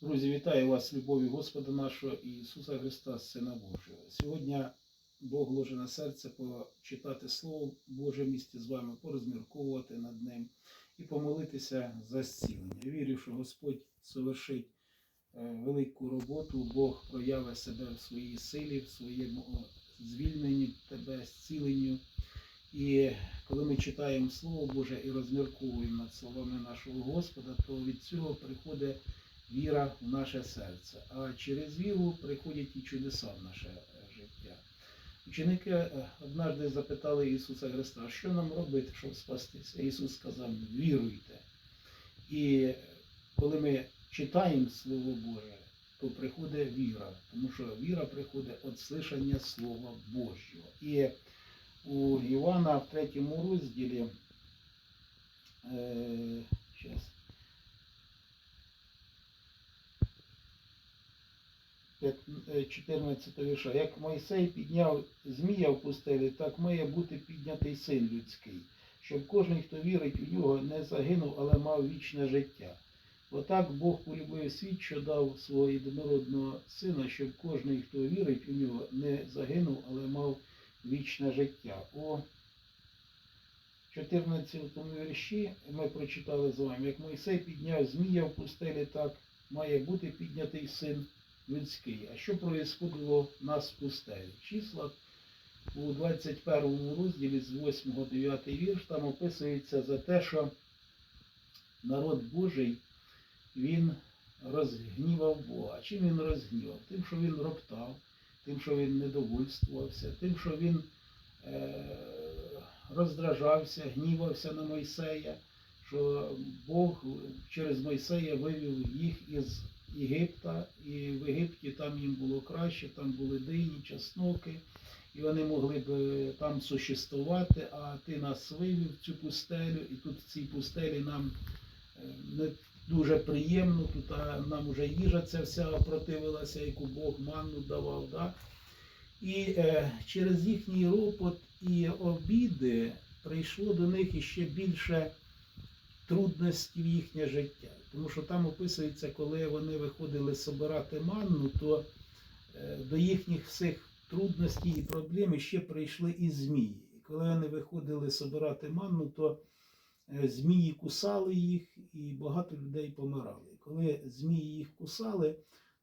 Друзі, вітаю вас, любові Господа нашого Ісуса Христа, Сина Божого. Сьогодні Бог ложи на серце почитати Слово Боже місті з вами, порозмірковувати над ним і помолитися за зцілення. Вірю, що Господь совершить е, велику роботу, Бог проявить себе в своїй силі, в своєму звільненні тебе, зціленню. І коли ми читаємо Слово Боже і розмірковуємо над словами нашого Господа, то від цього приходить віра в наше серце. А через віру приходять і чудеса в наше е, життя. Ученики е, однажды запитали Ісуса Христа, що нам робити, щоб спастися? Ісус сказав, віруйте. І коли ми читаємо Слово Боже, то приходить віра, тому що віра приходить від слишання Слова Божого. І у Івана в третьому розділі, е, 14 вірша. Як Мойсей підняв змія в пустелі, так має бути піднятий син людський, щоб кожен, хто вірить у нього, не загинув, але мав вічне життя. Отак Бог полюбив світ, що дав свого єдинородного сина, щоб кожен, хто вірить у нього, не загинув, але мав вічне життя. У 14 вірші ми прочитали з вами, як Мойсей підняв змія в пустелі, так має бути піднятий син людський. А що происходило в нас в пустелі? В числах у 21 розділі з 8-9 вірш там описується за те, що народ Божий він розгнівав Бога. Чим він розгнівав? Тим, що він роптав, тим, що він недовольствувався, тим, що він е, роздражався, гнівався на Мойсея, що Бог через Мойсея вивів їх із Єгипта, і в Єгипті там їм було краще, там були дині, чесноки, і вони могли б е, там существувати, а ти нас вивів цю пустелю, і тут в цій пустелі нам е, не дуже приємно, тут нам вже їжа ця вся опротивилася, яку Бог манну давав. Да? І е, через їхній ропот і обіди прийшло до них іще більше трудностей в їхнє життя. Тому що там описується, коли вони виходили собирати манну, то е, до їхніх всіх трудностей і проблем ще прийшли і змії. І коли вони виходили собирати манну, то е, змії кусали їх, і багато людей помирали. І коли змії їх кусали,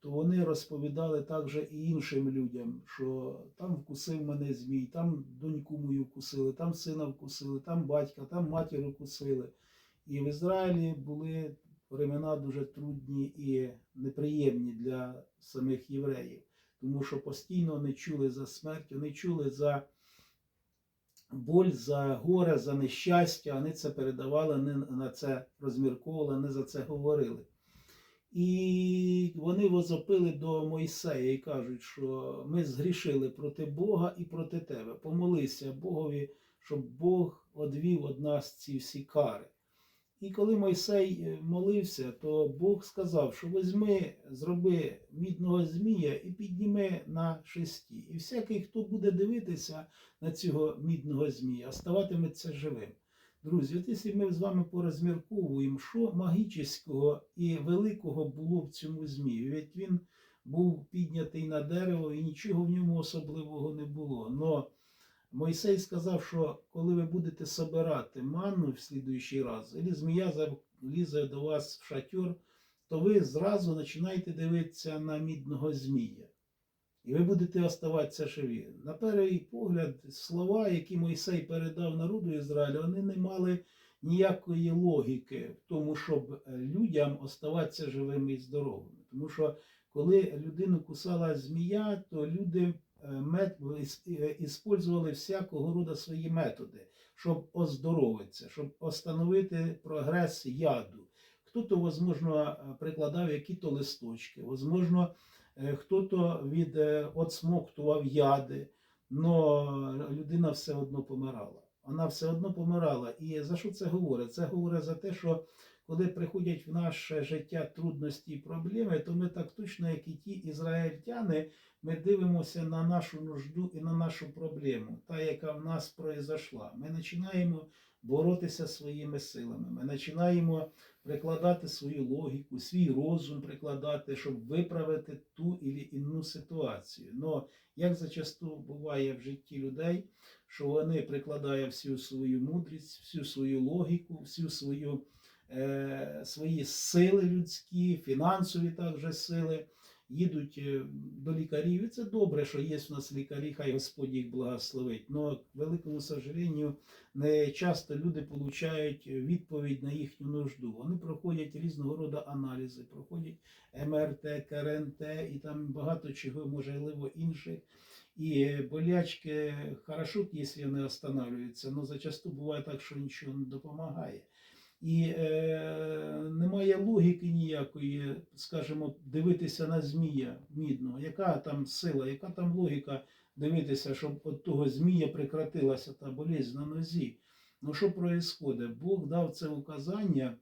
то вони розповідали також і іншим людям, що там вкусив мене змій, там доньку мою вкусили, там сина вкусили, там батька, там матір вкусили. І в Ізраїлі були времена дуже трудні і неприємні для самих євреїв, тому що постійно вони чули за смерть, вони чули за боль, за горе, за нещастя, вони це передавали, вони на це розмірковували, вони за це говорили. І вони возопили до Мойсея і кажуть, що ми згрішили проти Бога і проти тебе. Помолися Богові, щоб Бог одвів від нас ці всі кари. І коли Мойсей е, молився, то Бог сказав, що візьми, зроби мідного змія і підніми на шесті. І всякий, хто буде дивитися на цього мідного змія, оставатиметься живим. Друзі, от якщо ми з вами порозмірковуємо, що магічного і великого було в цьому змію, ведь він був піднятий на дерево і нічого в ньому особливого не було. Но Мойсей сказав, що коли ви будете собирати манну в слідуючий раз, або змія залізе до вас в шатер, то ви зразу починаєте дивитися на мідного змія. І ви будете оставатися живі. На перший погляд, слова, які Мойсей передав народу Ізраїля, вони не мали ніякої логіки в тому, щоб людям оставатися живими і здоровими. Тому що коли людину кусала змія, то люди іспользували всякого роду свої методи, щоб оздоровитися, щоб остановити прогрес яду. Хто-то, можливо, прикладав які-то листочки, можливо, Е, хто-то від е, отсмоктував яди, але людина все одно помирала. Вона все одно помирала. І за що це говорить? Це говорить за те, що коли приходять в наше життя трудності і проблеми, то ми так точно, як і ті ізраїльтяни, ми дивимося на нашу нужду і на нашу проблему, та, яка в нас произошла. Ми починаємо боротися своїми силами. Ми починаємо прикладати свою логіку, свій розум прикладати, щоб виправити ту і інну ситуацію. Но як зачасту буває в житті людей, що вони прикладають всю свою мудрість, всю свою логіку, всю свою, свої сили людські, фінансові також сили, їдуть е, до лікарів. І це добре, що є у нас лікарі, хай Господь їх благословить. Но, к великому сожалению, не часто люди получають відповідь на їхню нужду. Вони проходять різного роду аналізи, проходять МРТ, КРНТ і там багато чого, можливо, інших. І болячки хорошо, якщо вони останавливаються, але зачасту буває так, що нічого не допомагає. І е, немає логіки ніякої, скажімо, дивитися на змія мідного. Яка там сила, яка там логіка дивитися, щоб від того змія прекратилася та болезнь на нозі. Ну що відбувається? Бог дав це указання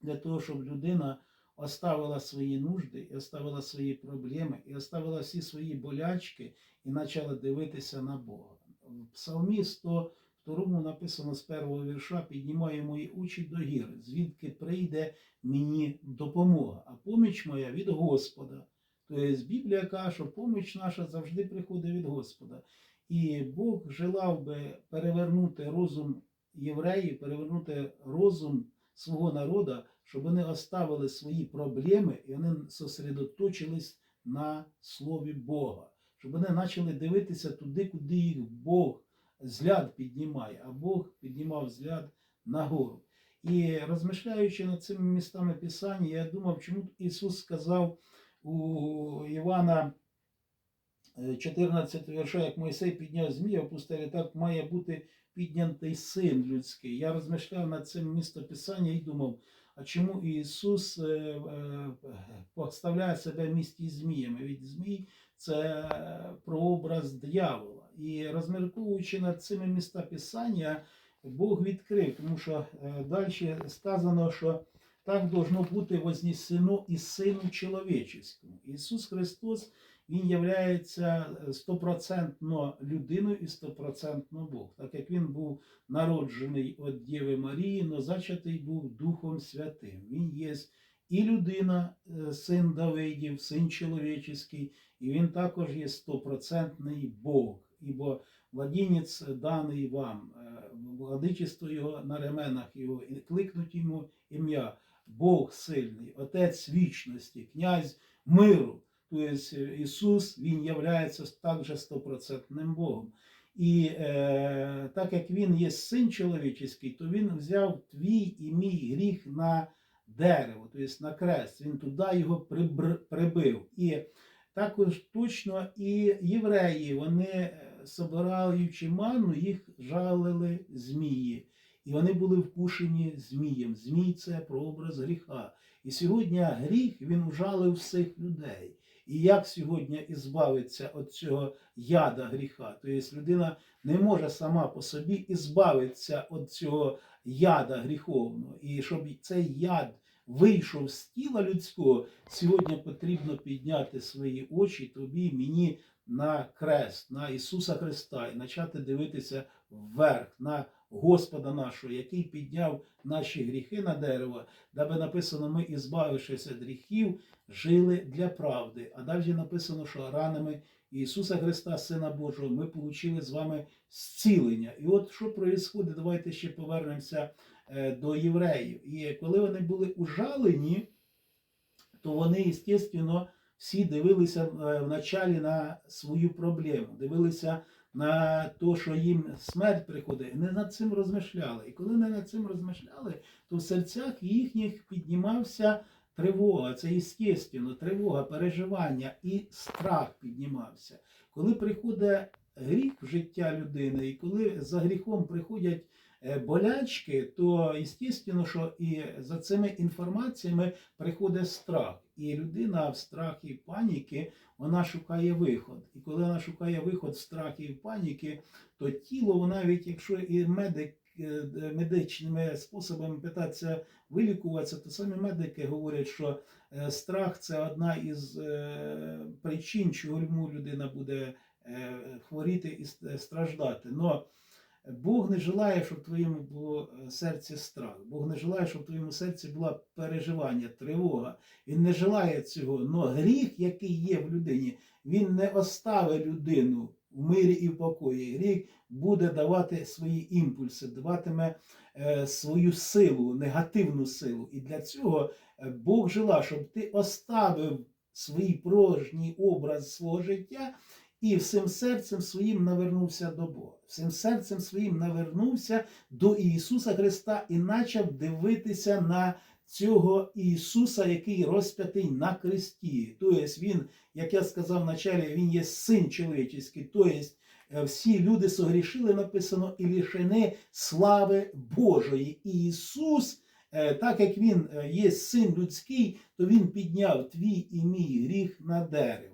для того, щоб людина оставила свої нужди, і оставила свої проблеми, і оставила всі свої болячки і почала дивитися на Бога. В Псалмі 102 написано з першого вірша піднімає мої очі до гір, звідки прийде мені допомога, а поміч моя від Господа. Тобто Біблія каже, що поміч наша завжди приходить від Господа. І Бог желав би перевернути розум євреїв, перевернути розум свого народу, щоб вони оставили свої проблеми і вони сосредоточились на Слові Бога, щоб вони почали дивитися туди, куди їх Бог згляд піднімає, а Бог піднімав згляд нагору. І розмишляючи над цими містами Писання, я думав, чому Ісус сказав у Івана е, 14 вірша, як Мойсей підняв змія в пустелі, так має бути піднятий син людський. Я розмишляв над цим містописання і думав, а чому Ісус е, е, поставляє себе в місті зміями? Від змій це прообраз диявола. І розмірковуючи над цими містописання, Бог відкрив, тому що е, далі сказано, що так должно бути вознесено і Сину чоловіческому. Ісус Христос, Він являється стопроцентно людиною і стопроцентно Бог, так як Він був народжений від Дєви Марії, но зачатий був Духом Святим. Він є і людина, е, син Давидів, син чоловічий, і він також є стопроцентний Бог, ібо владінець даний вам, е, владичество його на ременах його, і кликнуть йому ім'я. Бог сильний, Отець вічності, князь миру. Тобто Ісус, Він є також стопроцентним Богом. І е, так як Він є син чоловічий, то Він взяв твій і мій гріх на дерево, тобто на крест. Він туди його прибив. І також точно і євреї, вони, е, собираючи ману, їх жалили змії. І вони були вкушені змієм. Змій це прообраз гріха. І сьогодні гріх він ужалив всіх людей. І як сьогодні ізбавитися від цього яда гріха? Тобто людина не може сама по собі ізбавитися від цього яда гріховного. І щоб цей яд вийшов з тіла людського, сьогодні потрібно підняти свої очі тобі, мені на крест, на Ісуса Христа і почати дивитися вверх, на Господа нашого, який підняв наші гріхи на дерево, даби написано, ми, ізбавившися від гріхів, жили для правди. А далі написано, що ранами Ісуса Христа, Сина Божого, ми отримали з вами зцілення. І от що відбувається, давайте ще повернемося е, до євреїв. І коли вони були ужалені, то вони, звісно, всі дивилися е, вначалі на свою проблему, дивилися на те, що їм смерть приходить, не над цим розмишляли. І коли не над цим розмишляли, то в серцях їхніх піднімався тривога, це естественно, тривога, переживання і страх піднімався. Коли приходить гріх в життя людини, і коли за гріхом приходять болячки, то естественно, що і за цими інформаціями приходить страх. І людина в страхі і паніки вона шукає виход. І коли вона шукає виход в страхі і паніки, то тіло, навіть якщо і медик е, медичними способами питатися вилікуватися, то самі медики говорять, що е, страх це одна із е, причин, чому людина буде е, хворіти і страждати. Но Бог не желає, щоб в твоєму було е, серці страх. Бог не желає, щоб в твоєму серці було переживання, тривога. Він не желає цього. Но гріх, який є в людині, він не оставить людину в мирі і в покої. Гріх буде давати свої імпульси, даватиме е, свою силу, негативну силу. І для цього е, Бог желає, щоб ти оставив свій прожній образ свого життя і всім серцем своїм навернувся до Бога. Всім серцем своїм навернувся до Ісуса Христа і почав дивитися на цього Ісуса, який розп'ятий на кресті. Тобто Він, як я сказав вначалі, Він є син чоловічий, тобто е, всі люди согрішили, написано, і лишені слави Божої. І Ісус, е, так як Він е, є син людський, то Він підняв твій і мій гріх на дерево.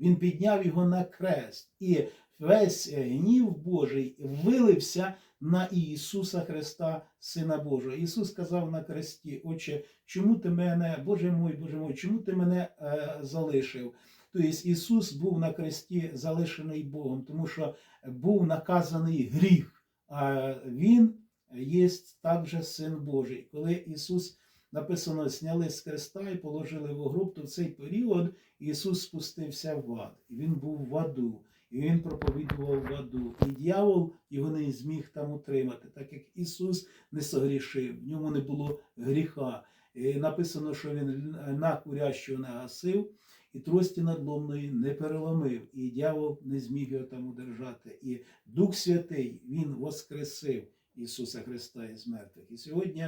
Він підняв його на крест. І весь е, гнів Божий вилився на Ісуса Христа, Сина Божого. Ісус сказав на кресті, Отче, чому ти мене, Боже мой, Боже мой, чому ти мене е, залишив? Тобто Ісус був на кресті залишений Богом, тому що був наказаний гріх, а Він є також Син Божий. Коли Ісус написано, зняли з креста і положили в гроб, то в цей період Ісус спустився в ад. І Він був в аду. І він проповідував в аду. І дьявол його не зміг там утримати, так як Ісус не согрішив, в ньому не було гріха. І написано, що він на курящого не гасив, і трості надломної не переломив, і дьявол не зміг його там удержати. І Дух Святий Він воскресив Ісуса Христа із мертвих. І сьогодні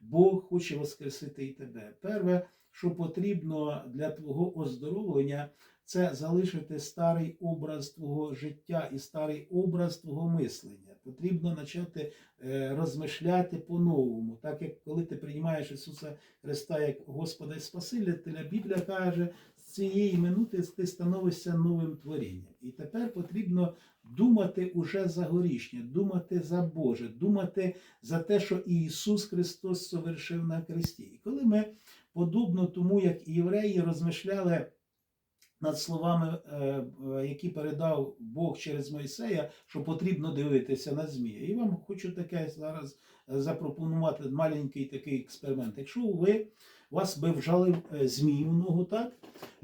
Бог хоче воскресити і тебе. Перше, що потрібно для твого оздоровлення, це залишити старий образ твого життя і старий образ твого мислення. Потрібно почати е, розмишляти по-новому, так як коли ти приймаєш Ісуса Христа як Господа і Спасителя, Біблія каже, з цієї минути ти становишся новим творінням. І тепер потрібно думати уже за горішнє, думати за Боже, думати за те, що Ісус Христос совершив на кресті. І коли ми, подобно тому, як і євреї розмишляли над словами, е, е, які передав Бог через Мойсея, що потрібно дивитися на змія. І вам хочу таке зараз е, запропонувати маленький такий експеримент. Якщо ви вас би вжалив е, змій у ногу, так?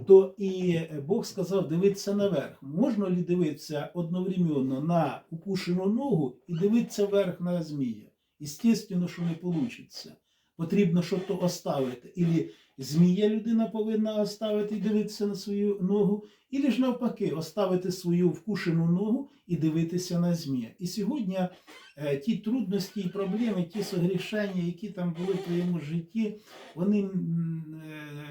То і Бог сказав дивитися наверх. Можна ли дивитися одновременно на укушену ногу і дивитися вверх на змія? Естественно, що не вийде. Потрібно щось оставити. Ілі змія людина повинна оставити і дивитися на свою ногу, ілі ж навпаки, оставити свою вкушену ногу і дивитися на змія. І сьогодні е, ті трудності і проблеми, ті согрішення, які там були в твоєму житті, вони е,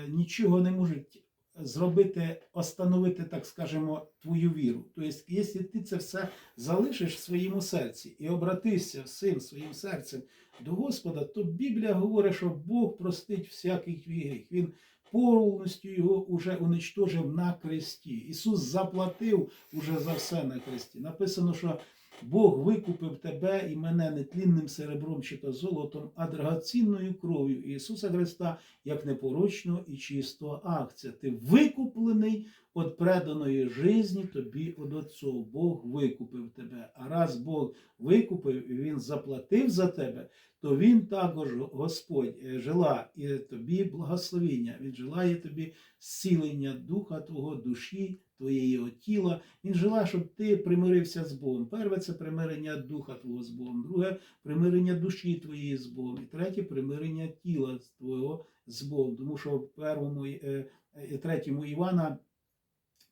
нічого не можуть зробити, остановити, так скажемо, твою віру. Тобто, якщо ти це все залишиш в своєму серці і обратишся всім своїм серцем до Господа, то Біблія говорить, що Бог простить всякий твій гріх. Він повністю його уже уничтожив на кресті. Ісус заплатив уже за все на кресті. Написано, що Бог викупив тебе і мене нетлінним серебром чи то золотом, а драгоцінною кров'ю Ісуса Христа, як непорочного і чистого акція. Ти викуплений від преданої житті тобі від Отцов. Бог викупив тебе. А раз Бог викупив і Він заплатив за тебе, то Він також, Господь, е, жила і тобі благословіння. Він желає тобі зцілення духа твого, душі, твоєї тіла. Він желає, щоб ти примирився з Богом. Перше це примирення духа твого з Богом, друге примирення душі твоєї з Богом, і третє примирення тіла твого з Богом. Тому що в першому е, е, третьому Івана.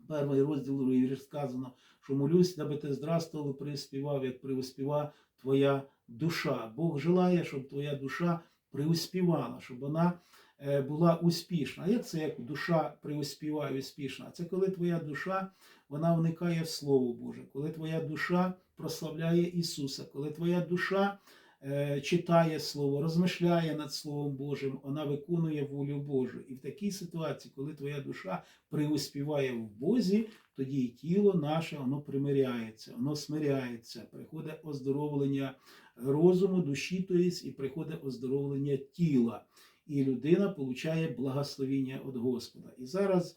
Перший розділ другий сказано, що молюсь, даби ти здравствував, приспівав, як приуспіва твоя душа. Бог желає, щоб твоя душа приуспівала, щоб вона е, була успішна. Як це як душа приуспіває успішна? Це коли твоя душа вона вникає в Слово Боже, коли твоя душа прославляє Ісуса, коли твоя душа читає Слово, розмишляє над Словом Божим, вона виконує волю Божу. І в такій ситуації, коли твоя душа приуспіває в Бозі, тоді і тіло наше воно примиряється, воно смиряється, приходить оздоровлення розуму, душі, тобто, і приходить оздоровлення тіла. І людина получає благословіння від Господа. І зараз е,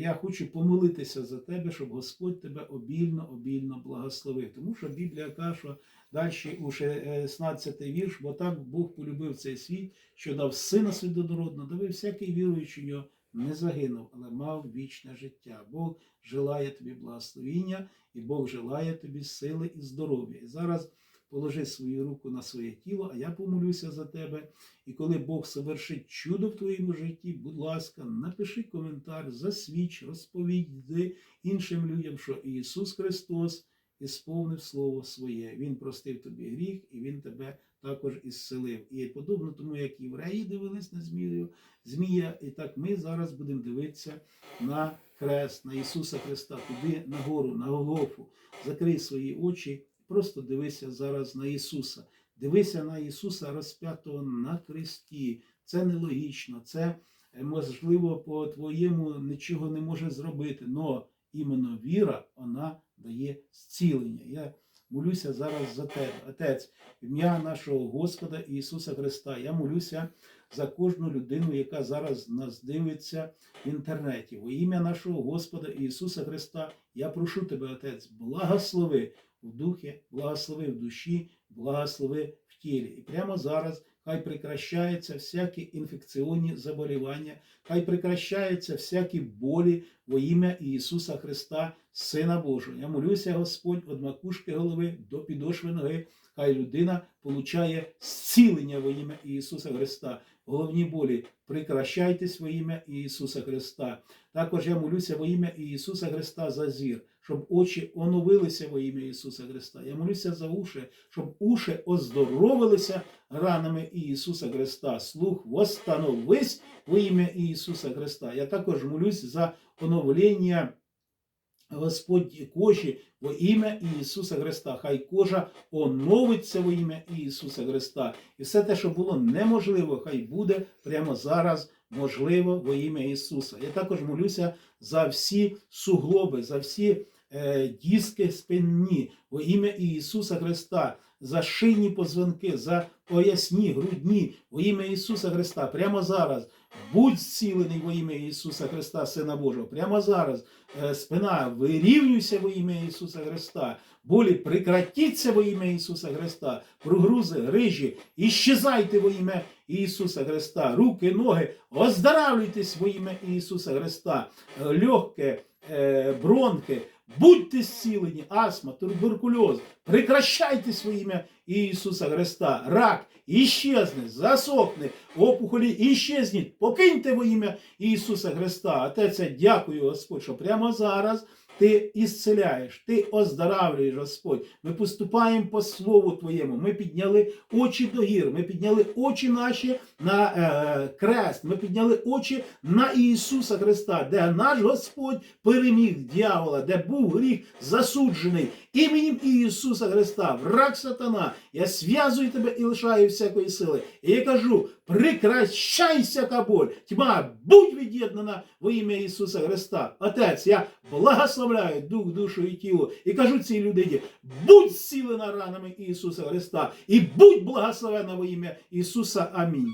я хочу помолитися за тебе, щоб Господь тебе обільно, обільно благословив. Тому що Біблія каже, що далі у 16 вірш, бо так Бог полюбив цей світ, що дав сина свідодородного, дави всякий віруючий нього не загинув, але мав вічне життя. Бог желає тобі благословіння, і Бог желає тобі сили і здоров'я. І зараз положи свою руку на своє тіло, а я помолюся за тебе. І коли Бог совершить чудо в твоєму житті, будь ласка, напиши коментар, засвідч, розповіди іншим людям, що Ісус Христос ісповнив Слово Своє. Він простив тобі гріх, і Він тебе також ісцелив. І подобно тому, як євреї дивились на змію, Змія, і так ми зараз будемо дивитися на хрест, на Ісуса Христа, туди нагору, на Голгофу. Закрий свої очі, просто дивися зараз на Ісуса. Дивися на Ісуса розп'ятого на хресті. Це нелогічно, це е, можливо по твоєму нічого не може зробити. Но іменно віра вона дає зцілення. Я молюся зараз за тебе, Отець, ім'я нашого Господа Ісуса Христа. Я молюся за кожну людину, яка зараз нас дивиться в інтернеті. Во ім'я нашого Господа Ісуса Христа. Я прошу тебе, Отець, благослови в духі, благослови в душі, благослови в тілі. І прямо зараз хай прекращаються всякі інфекційні заболівання, хай прекращаються всякі болі во ім'я Ісуса Христа, Сина Божого. Я молюся, Господь, від макушки голови до підошви ноги. Хай людина получає зцілення во ім'я Ісуса Христа. Головні болі прекращайтесь во ім'я Ісуса Христа. Також я молюся во ім'я Ісуса Христа за зір, щоб очі оновилися во ім'я Ісуса Христа. Я молюся за уші, щоб уші оздоровилися ранами Ісуса Христа. Слух восстановись во ім'я Ісуса Христа. Я також молюсь за оновлення Господь кожі во ім'я Ісуса Христа. Хай кожа оновиться во ім'я Ісуса Христа. І все те, що було неможливо, хай буде прямо зараз можливо во ім'я Ісуса. Я також молюся за всі суглоби, за всі е, диски спинні во ім'я Ісуса Христа, за шийні позвонки, за поясні, грудні во ім'я Ісуса Христа. Прямо зараз. Будь зцілений во ім'я Ісуса Христа, Сина Божого. Прямо зараз е, спина вирівнюйся во ім'я Ісуса Христа. Болі прекратіться во ім'я Ісуса Христа. Прогрузи, грижі, іщезайте во ім'я Ісуса Христа. Руки, ноги, оздоравлюйтесь во ім'я Ісуса Христа. Е, Легке, бронхи, будьте зцілені, астма, туберкульоз. Прекращайте ім'я Ісуса Христа. Рак іщезне, засохне, опухолі іщезніть. Покиньте во ім'я Ісуса Христа. Отець, дякую, Господь, що прямо зараз ти ісцеляєш, ти оздоравлюєш, Господь. Ми поступаємо по Слову Твоєму. Ми підняли очі до гір, ми підняли очі наші на е, крест, ми підняли очі на Ісуса Христа, де наш Господь переміг дьявола, де був гріх засуджений. Іменем Ісуса Христа, враг сатана, я зв'язую тебе і лишаю всякої сили. І я кажу: прекращайся та боль, тьма, будь від'єднана во ім'я Ісуса Христа. Отець, я благословляю дух, душу і тіло і кажу цій людині: будь зцілена ранами Ісуса Христа і будь благословена во ім'я Ісуса. Амінь.